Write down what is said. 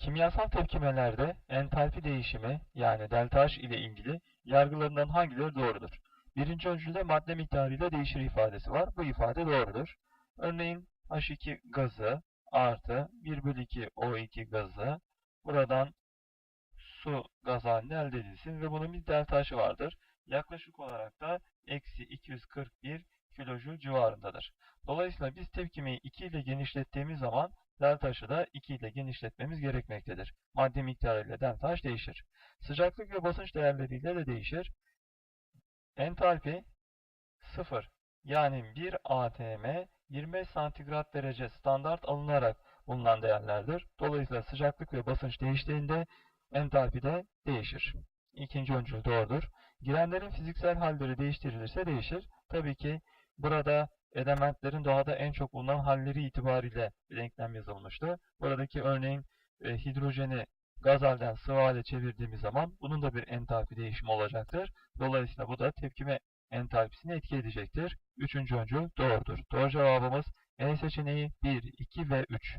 Kimyasal tepkimelerde entalpi değişimi yani delta H ile ilgili yargılarından hangileri doğrudur? Birinci öncülde madde miktarıyla değişir ifadesi var. Bu ifade doğrudur. Örneğin H2 gazı artı 1 bölü 2 O2 gazı buradan su gaz haline elde edilsin ve bunun bir delta H'ı vardır. Yaklaşık olarak da eksi 241 kilojül civarındadır. Dolayısıyla biz tepkimeyi 2 ile genişlettiğimiz zaman delta H'ı da 2 ile genişletmemiz gerekmektedir. Madde miktarıyla delta H değişir. Sıcaklık ve basınç değerleriyle de değişir. Entalpi 0 yani 1 atm 25 santigrat derece standart alınarak bulunan değerlerdir. Dolayısıyla sıcaklık ve basınç değiştiğinde entalpi de değişir. İkinci öncül doğrudur. Girenlerin fiziksel halleri değiştirilirse değişir. Tabii ki burada elementlerin doğada en çok bulunan halleri itibariyle bir denklem yazılmıştı. Buradaki örneğin e, hidrojeni gaz halden sıvı hale çevirdiğimiz zaman bunun da bir entalpi değişimi olacaktır. Dolayısıyla bu da tepkime entalpisini etki edecektir. Üçüncü öncül doğrudur. Doğru cevabımız E seçeneği 1, 2 ve 3.